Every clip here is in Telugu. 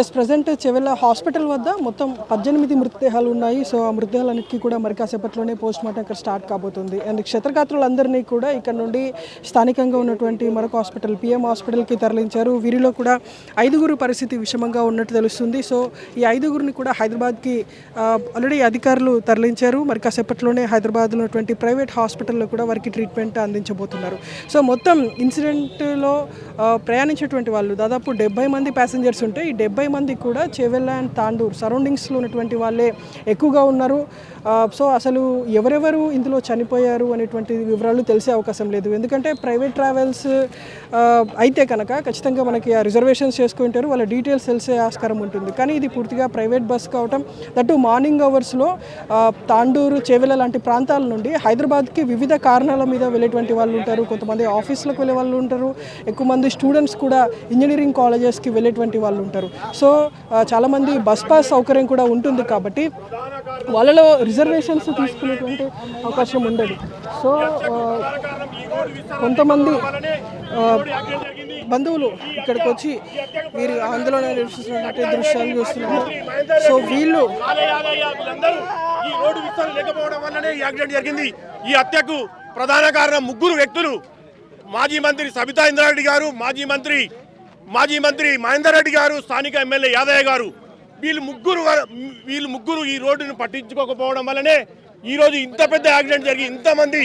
ఎస్ ప్రజెంట్ చెవెళ్ళ హాస్పిటల్ వద్ద మొత్తం పద్దెనిమిది మృతదేహాలు ఉన్నాయి. సో ఆ మృతదేహాలన్నిటికీ కూడా మరి కాసేపట్లోనే పోస్ట్ మార్టం ఇక్కడ స్టార్ట్ కాబోతుంది. అండ్ క్షతగాత్రులందరినీ కూడా ఇక్కడ నుండి స్థానికంగా ఉన్నటువంటి మరొక హాస్పిటల్ పిఎం హాస్పిటల్కి తరలించారు. వీరిలో కూడా ఐదుగురు పరిస్థితి విషమంగా ఉన్నట్టు తెలుస్తుంది. సో ఈ ఐదుగురిని కూడా హైదరాబాద్కి ఆల్రెడీ అధికారులు తరలించారు. మరి కాసేపట్లోనే హైదరాబాద్లో ఉన్నటువంటి ప్రైవేట్ హాస్పిటల్లో కూడా వారికి ట్రీట్మెంట్ అందించబోతున్నారు. సో మొత్తం ఇన్సిడెంట్లో ప్రయాణించేటువంటి వాళ్ళు దాదాపు డెబ్బై మంది ప్యాసింజర్స్ ఉంటే ఈ డెబ్బై మంది కూడా చెవెల్ల అండ్ తాండూర్ సరౌండింగ్స్లో ఉన్నటువంటి వాళ్ళే ఎక్కువగా ఉన్నారు. సో అసలు ఎవరెవరు ఇందులో చనిపోయారు అనేటువంటి వివరాలు తెలిసే అవకాశం లేదు. ఎందుకంటే ప్రైవేట్ ట్రావెల్స్ అయితే కనుక ఖచ్చితంగా మనకి ఆ రిజర్వేషన్స్ చేసుకుంటారు. వాళ్ళ డీటెయిల్స్ తెలిసే ఆస్కారం ఉంటుంది. కానీ ఇది పూర్తిగా ప్రైవేట్ బస్ కావటం దట్టు మార్నింగ్ అవర్స్లో తాండూరు చేవెల లాంటి ప్రాంతాల నుండి హైదరాబాద్కి వివిధ కారణాల మీద వెళ్ళేటువంటి వాళ్ళు ఉంటారు. కొంతమంది ఆఫీస్లకు వెళ్ళే వాళ్ళు ఉంటారు. ఎక్కువ మంది స్టూడెంట్స్ కూడా ఇంజనీరింగ్ కాలేజెస్కి వెళ్ళేటువంటి వాళ్ళు ఉంటారు. సో చాలామంది బస్ పాస్ సౌకర్యం కూడా ఉంటుంది కాబట్టి వాళ్ళలో రిజర్వేషన్స్ తీసుకునేటువంటి అవకాశం ఉండదు. సో కొంతమంది బంధువులు ఇక్కడికి వచ్చి వీరు ఆందోళన నిర్వహిస్తున్నటువంటి దృశ్యాలు చూస్తున్నారు. సో వీళ్ళు ఈ రోడ్డు విస్తరణ లేకపోవడం వల్లనే ఈ యాక్సిడెంట్ జరిగింది. ఈ హత్యకు ప్రధాన కారణం ముగ్గురు వ్యక్తులు. మాజీ మంత్రి సబితా ఇంద్రారెడ్డి గారు మాజీ మంత్రి మాజీ మంత్రి మహేందర్ రెడ్డి గారు స్థానిక ఎమ్మెల్యే యాదయ్య గారు వీళ్ళు ముగ్గురు వీళ్ళు ముగ్గురు ఈ రోడ్డును పట్టించుకోకపోవడం వల్లనే ఈరోజు ఇంత పెద్ద యాక్సిడెంట్ జరిగి ఇంతమంది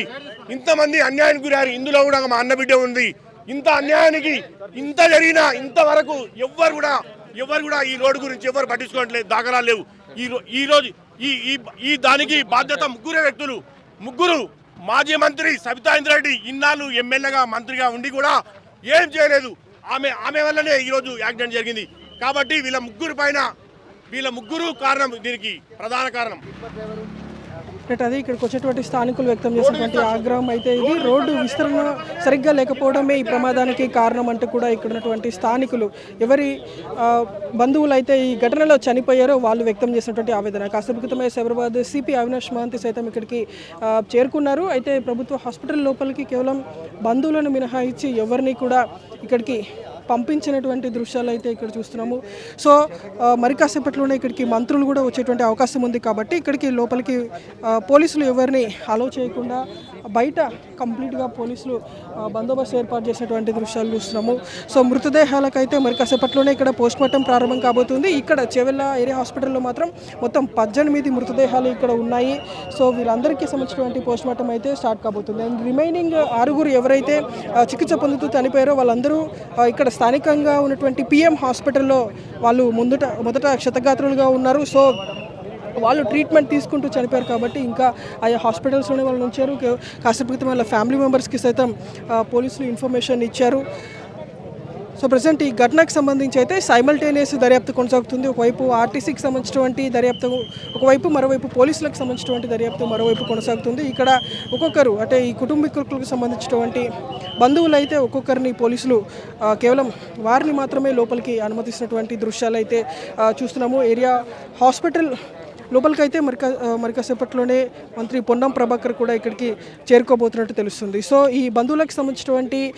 ఇంతమంది అన్యాయానికి గురారు ఇందులో కూడా మా అన్న బిడ్డ ఉంది. ఇంత అన్యాయానికి ఇంత జరిగినా ఇంతవరకు ఎవ్వరు కూడా ఎవరు కూడా ఈ రోడ్డు గురించి ఎవరు పట్టించుకోవట్లేదు దాఖలాలు లేవు. ఈ ఈ రోజు ఈ ఈ- ఈ దానికి బాధ్యత ముగ్గురే వ్యక్తులు. ముగ్గురు మాజీ మంత్రి సబితా ఇంద్రెడ్డి ఇన్నాళ్ళు ఎమ్మెల్యేగా మంత్రిగా ఉండి కూడా ఏం చేయలేదు. ఆమె ఆమె వల్లనే ఈరోజు యాక్సిడెంట్ జరిగింది. కాబట్టి వీళ్ళ ముగ్గురు పైన వీళ్ళ ముగ్గురు కారణం దీనికి ప్రధాన కారణం. చెప్పినట్టు అది ఇక్కడికి వచ్చేటువంటి స్థానికులు వ్యక్తం చేసినటువంటి ఆగ్రహం అయితే ఇది. రోడ్డు విస్తరణ సరిగ్గా లేకపోవడమే ఈ ప్రమాదానికి కారణం అంటూ కూడా ఇక్కడ ఉన్నటువంటి స్థానికులు ఎవరి బంధువులు అయితే ఈ ఘటనలో చనిపోయారో వాళ్ళు వ్యక్తం చేసినటువంటి ఆవేదన. కాసేపు క్రితమే సైబరాబాద్ సిపి అవినాష్ మహంతి సైతం ఇక్కడికి చేరుకున్నారు. అయితే ప్రభుత్వ హాస్పిటల్ లోపలికి కేవలం బంధువులను మినహాయించి ఎవరిని కూడా ఇక్కడికి పంపించినటువంటి దృశ్యాలు అయితే ఇక్కడ చూస్తున్నాము. సో మరి కాసేపట్లోనే ఇక్కడికి మంత్రులు కూడా వచ్చేటువంటి అవకాశం ఉంది కాబట్టి ఇక్కడికి లోపలికి పోలీసులు ఎవరిని అలో చేయకుండా బయట కంప్లీట్గా పోలీసులు బందోబస్తు ఏర్పాటు చేసినటువంటి దృశ్యాలు చూస్తున్నాము. సో మృతదేహాలకైతే మరి కాసేపట్లోనే ఇక్కడ పోస్ట్మార్టం ప్రారంభం కాబోతుంది. ఇక్కడ చెవెల్ల ఏరియా హాస్పిటల్లో మాత్రం మొత్తం పద్దెనిమిది మృతదేహాలు ఇక్కడ ఉన్నాయి. సో వీళ్ళందరికీ సంబంధించినటువంటి పోస్ట్మార్టం అయితే స్టార్ట్ కాబోతుంది. అండ్ రిమైనింగ్ ఆరుగురు ఎవరైతే చికిత్స పొందుతూ చనిపోయారో వాళ్ళందరూ ఇక్కడ స్థానికంగా ఉన్నటువంటి పిఎం హాస్పిటల్లో వాళ్ళు ముందుట మొదట క్షతగాత్రులుగా ఉన్నారు. సో వాళ్ళు ట్రీట్మెంట్ తీసుకుంటూ చనిపోయారు కాబట్టి ఇంకా ఆయా హాస్పిటల్స్లోనే వాళ్ళు ఉంచారు. కాసేపు క్రితం వాళ్ళ ఫ్యామిలీ మెంబర్స్కి సైతం పోలీసులు ఇన్ఫర్మేషన్ ఇచ్చారు. సో ప్రజెంట్ ఈ ఘటనకు సంబంధించి అయితే సైమల్టేనియస్ దర్యాప్తు కొనసాగుతుంది. ఒకవైపు ఆర్టీసీకి సంబంధించినటువంటి దర్యాప్తు ఒకవైపు మరోవైపు పోలీసులకు సంబంధించినటువంటి దర్యాప్తు మరోవైపు కొనసాగుతుంది. ఇక్కడ ఒక్కొక్కరు అంటే ఈ కుటుంబీకులకు సంబంధించినటువంటి బంధువులు అయితే ఒక్కొక్కరిని పోలీసులు కేవలం వారిని మాత్రమే లోపలికి అనుమతిస్తున్నటువంటి దృశ్యాలు అయితే చూస్తున్నాము. ఏరియా హాస్పిటల్ లోపలికైతే మరి కా- మరి కాసేపట్లోనే మంత్రి పొన్నం ప్రభాకర్ కూడా ఇక్కడికి చేరుకోబోతున్నట్టు తెలుస్తుంది. సో ఈ బంధువులకు సంబంధించినటువంటి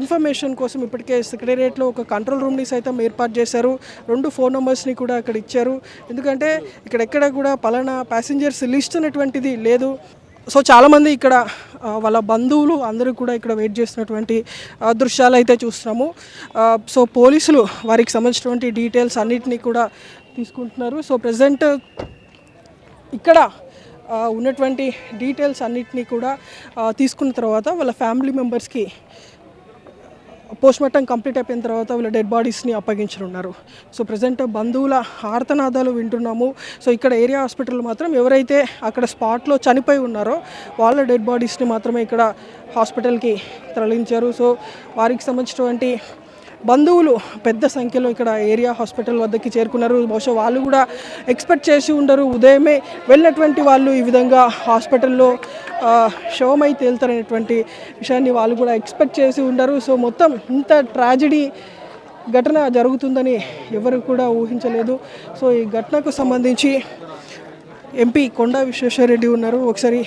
ఇన్ఫర్మేషన్ కోసం ఇప్పటికే సెక్రటేరియట్లో ఒక కంట్రోల్ రూమ్ని సైతం ఏర్పాటు చేశారు. రెండు ఫోన్ నెంబర్స్ని కూడా అక్కడ ఇచ్చారు. ఎందుకంటే ఇక్కడ ఎక్కడ కూడా పలానా ప్యాసింజర్స్ లిస్ట్ అనేటువంటిది లేదు. సో చాలామంది ఇక్కడ వాళ్ళ బంధువులు అందరూ కూడా ఇక్కడ వెయిట్ చేస్తున్నటువంటి దృశ్యాలు అయితే చూస్తున్నాము. సో పోలీసులు వారికి సంబంధించినటువంటి డీటెయిల్స్ అన్నిటినీ కూడా తీసుకుంటున్నారు. సో ప్రజెంట్ ఇక్కడ ఉన్నటువంటి డీటెయిల్స్ అన్నిటినీ కూడా తీసుకున్న తర్వాత వాళ్ళ ఫ్యామిలీ మెంబర్స్కి పోస్ట్మార్టం కంప్లీట్ అయిపోయిన తర్వాత వీళ్ళ డెడ్ బాడీస్ని అప్పగించనున్నారు. సో ప్రజెంట్ బంధువుల ఆర్తనాదాలు వింటున్నాము. సో ఇక్కడ ఏరియా హాస్పిటల్ మాత్రం ఎవరైతే అక్కడ స్పాట్లో చనిపోయి ఉన్నారో వాళ్ళ డెడ్ బాడీస్ని మాత్రమే ఇక్కడ హాస్పిటల్కి తరలించారు. సో వారికి సంబంధించినటువంటి బంధువులు పెద్ద సంఖ్యలో ఇక్కడ ఏరియా హాస్పిటల్ వద్దకి చేరుకున్నారు. బహుశా వాళ్ళు కూడా ఎక్స్పెక్ట్ చేసి ఉండరు. ఉదయమే వెళ్ళినటువంటి వాళ్ళు ఈ విధంగా హాస్పిటల్లో శవమై తేలుతారనేటువంటి విషయాన్ని వాళ్ళు కూడా ఎక్స్పెక్ట్ చేసి ఉండరు. సో మొత్తం ఇంత ట్రాజడీ ఘటన జరుగుతుందని ఎవరు కూడా ఊహించలేదు. సో ఈ ఘటనకు సంబంధించి ఎంపీ కొండా విశ్వేశ్వరరెడ్డి ఉన్నారు. ఒకసారి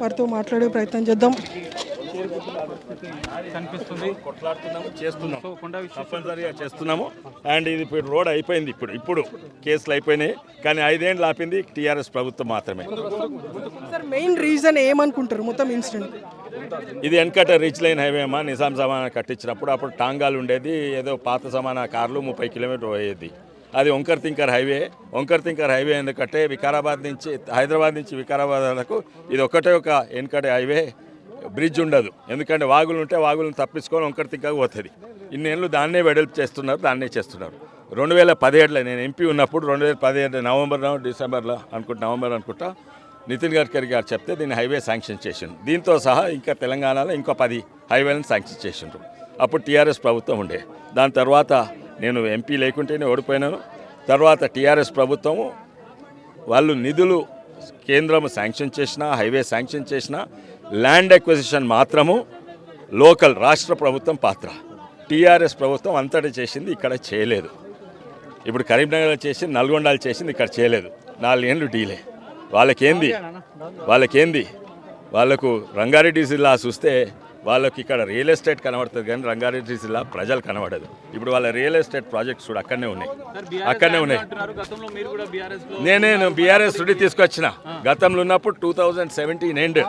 వారితో మాట్లాడే ప్రయత్నం చేద్దాం. కనిపిస్తుంది. కొట్లాడుతున్నాము చేస్తున్నాం సో కొండ విశ్వ తప్పనిసరిగా చేస్తున్నాము. అండ్ ఇది ఇప్పుడు రోడ్ అయిపోయింది ఇప్పుడు ఇప్పుడు కేసులు అయిపోయినాయి. కానీ ఐదేళ్ళు ఆపింది టీఆర్ఎస్ ప్రభుత్వం మాత్రమే. సార్ మెయిన్ రీజన్ ఏమనుకుంటారు మొత్తం ఇన్సిడెంట్ ఇది వెనకట రిచ్ లైన్ హైవే అమ్మా. నిజాం జమానా కట్టించినప్పుడు అప్పుడు టాంగాలు ఉండేది. ఏదో పాత జమానా కార్లు ముప్పై కిలోమీటర్ పోయేది. అది వంకర్ తింకర్ హైవే. వంకర్ తింకర్ హైవే ఎందుకంటే వికారాబాద్ నుంచి హైదరాబాద్ నుంచి వికారాబాద్ వరకు ఇది ఒకటే ఒక వెనకటి హైవే. బ్రిడ్జ్ ఉండదు. ఎందుకంటే వాగులు ఉంటే వాగులను తప్పించుకొని వంకర్ తిక్కగా పోతుంది. ఇన్నేళ్ళు దాన్నే వెడల్పు చేస్తున్నారు దాన్నే చేస్తున్నారు. రెండు వేల పదిహేడులో నేను ఎంపీ ఉన్నప్పుడు రెండు వేల పదిహేడు నవంబర్ డిసెంబర్లో అనుకుంటా నవంబర్ అనుకుంటా నితిన్ గడ్కరీ గారు చెప్తే దీన్ని హైవే శాంక్షన్ చేసిండ్రు. దీంతో సహా ఇంకా తెలంగాణలో ఇంకో పది హైవేలను శాంక్షన్ చేసిండ్రు. అప్పుడు టీఆర్ఎస్ ప్రభుత్వం ఉండే. దాని తర్వాత నేను ఎంపీ లేకుంటేనే ఓడిపోయినాను. తర్వాత టీఆర్ఎస్ ప్రభుత్వము వాళ్ళు నిధులు కేంద్రం శాంక్షన్ చేసినా హైవే శాంక్షన్ చేసినా ల్యాండ్ ఎక్విజిషన్ మాత్రము లోకల్ రాష్ట్ర ప్రభుత్వం పాత్ర. టీఆర్ఎస్ ప్రభుత్వం అంతటా చేసింది ఇక్కడ చేయలేదు. ఇప్పుడు కరీంనగర్లో చేసింది నల్గొండలో చేసింది ఇక్కడ చేయలేదు. నాలుగేళ్ళు డీలే. వాళ్ళకేంది? వాళ్ళకేంది? వాళ్ళకు రంగారెడ్డి జిల్లా చూస్తే వాళ్ళకి ఇక్కడ రియల్ ఎస్టేట్ కనబడుతుంది కానీ రంగారెడ్డి జిల్లా ప్రజలు కనబడదు. ఇప్పుడు వాళ్ళ రియల్ ఎస్టేట్ ప్రాజెక్ట్స్ కూడా అక్కడనే ఉన్నాయి. అక్కడనే ఉన్నాయి. అంటున్నారు గతంలో మీరు కూడా బీఆర్ఎస్లో నేనే బీఆర్ఎస్ నుండి తీసుకొచ్చిన. గతంలో ఉన్నప్పుడు టూ థౌజండ్ సెవెంటీన్ ఎండ్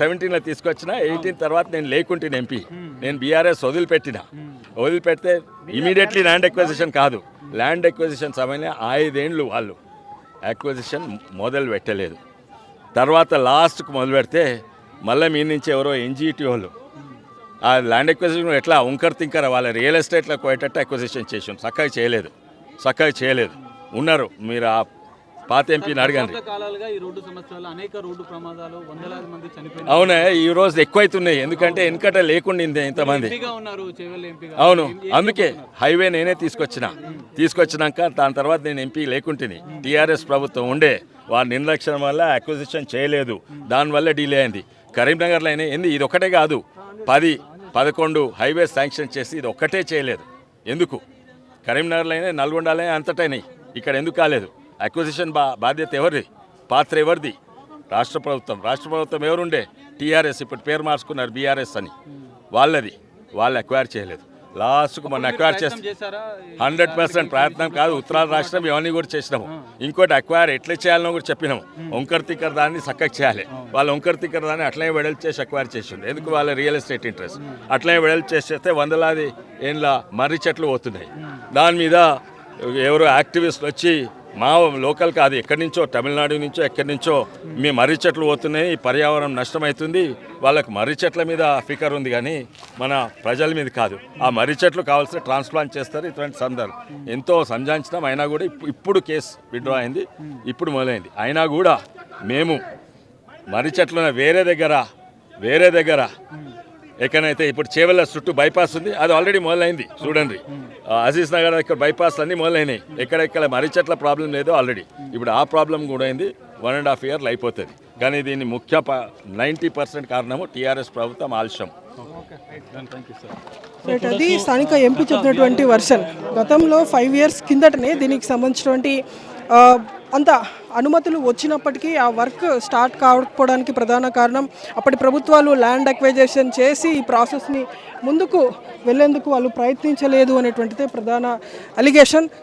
సెవెంటీన్లో తీసుకొచ్చిన ఎయిటీన్ తర్వాత నేను లేకుంటే ఎంపీ. నేను బీఆర్ఎస్ వదిలిపెట్టిన. వదిలిపెడితే ఇమీడియట్లీ ల్యాండ్ ఎక్విజిషన్ కాదు. ల్యాండ్ ఎక్విజిషన్ సమయంలో ఐదేండ్లు వాళ్ళు. అక్విజిషన్ మొదలు పెట్టలేదు. తర్వాత లాస్ట్కు మొదలు పెడితే మళ్ళీ మీ నుంచి ఎవరో ఎన్జిటి వాళ్ళు. ఆ ల్యాండ్ ఎక్విజిషన్ ఎట్లా ఉంకర్ తింకర వాళ్ళ రియల్ ఎస్టేట్లో పోయేటట్టు ఎక్విజిషన్ చేసాం చక్కగా చేయలేదు. చక్కగా చేయలేదు. ఉన్నారు. మీరు ఆ పాత ఎంపీని అడగండి. అవునా? ఈ రోజు ఎక్కువైతున్నాయి. ఎందుకంటే వెనకట లేకుండా ఇంతమంది. అవును. అందుకే హైవే నేనే తీసుకొచ్చిన. తీసుకొచ్చినాక దాని తర్వాత నేను ఎంపీ లేకుంటుని. టీఆర్ఎస్ ప్రభుత్వం ఉండే. వారి నిర్లక్ష్యం వల్ల అక్విజిషన్ చేయలేదు. దానివల్ల డిలే అయింది. కరీంనగర్లో అయినా ఏంది? ఇది ఒకటే కాదు. పది పదకొండు హైవే శాంక్షన్ చేసి ఇది ఒక్కటే చేయలేదు. ఎందుకు? కరీంనగర్లో అయినా నల్గొండలో అంతటైనాయి ఇక్కడ ఎందుకు కాలేదు? అక్విజిషన్ బా బాధ్యత ఎవరిది? పాత్ర ఎవరిది? రాష్ట్ర ప్రభుత్వం. రాష్ట్ర ప్రభుత్వం ఎవరుండే? టీఆర్ఎస్. ఇప్పుడు పేరు మార్చుకున్నారు బీఆర్ఎస్ అని. వాళ్ళది. వాళ్ళు అక్వైర్ చేయలేదు. లాస్ట్కు మొన్న అక్వైర్ చేస్తే హండ్రెడ్ పర్సెంట్ ప్రయత్నం కాదు ఉత్తరాల రాష్ట్రం ఇవన్నీ కూడా చేసినాము. ఇంకోటి అక్వైర్ ఎట్లా చేయాలనో కూడా చెప్పినాము. ఒంకర్ తిక్కర్ దాన్ని చక్కగా చేయాలి. వాళ్ళు ఒంకర్ తిక్కర్ దాన్ని అట్లనే వెడల్పు చేసి అక్వైర్ చేసిండు. ఎందుకు వాళ్ళ రియల్ ఎస్టేట్ ఇంట్రెస్ట్ అట్లనే వెడల్పు చేసేస్తే వందలాది ఏండ్ల మర్రి చెట్లు పోతున్నాయి. దాని మీద ఎవరో యాక్టివిస్టులు వచ్చి మా లోకల్ కాదు ఎక్కడి నుంచో తమిళనాడు నుంచో ఎక్కడి నుంచో మీ మర్రి చెట్లు పోతున్నాయి పర్యావరణం నష్టమవుతుంది వాళ్ళకి మర్రి చెట్ల మీద ఫికర్ ఉంది కానీ మన ప్రజల మీద కాదు. ఆ మర్రి చెట్లు కావాల్సిన ట్రాన్స్ప్లాంట్ చేస్తారు ఇటువంటి సందర్భం ఎంతో సంజాయించినాం అయినా కూడా ఇప్పుడు కేసు విడ్రా అయింది ఇప్పుడు మొదలైంది. అయినా కూడా మేము మర్రి చెట్లను వేరే దగ్గర వేరే దగ్గర ఎక్కడైతే ఇప్పుడు చేవెళ్ళ చుట్టూ బైపాస్ ఉంది అది ఆల్రెడీ మొదలైంది చూడండి. అజీజ్ నగర్ ఇక్కడ బైపాస్ అన్నీ మొదలైనాయి. ఎక్కడెక్కడ మర్రి చెట్ల ప్రాబ్లం లేదు ఆల్రెడీ ఇప్పుడు ఆ ప్రాబ్లం కూడా అయింది వన్ అండ్ హాఫ్ ఇయర్లు అయిపోతుంది. కానీ దీని ముఖ్య నైంటీ పర్సెంట్ కారణము టీఆర్ఎస్ ప్రభుత్వం ఆలస్యం. అది స్థానిక ఎంపీ చెప్పినటువంటి వర్షన్ గతంలో ఫైవ్ ఇయర్స్ కిందటనే దీనికి సంబంధించినటువంటి ఆ, అంత అనుమతులు వచ్చినప్పటికీ ఆ వర్క్ స్టార్ట్ కాకపోవడానికి ప్రధాన కారణం అప్పటి ప్రభుత్వాలు ల్యాండ్ అక్వైజేషన్ చేసి ఈ ప్రాసెస్ని ముందుకు వెళ్ళేందుకు వాళ్ళు ప్రయత్నించలేదు అనేటువంటిదే ప్రధాన అలిగేషన్.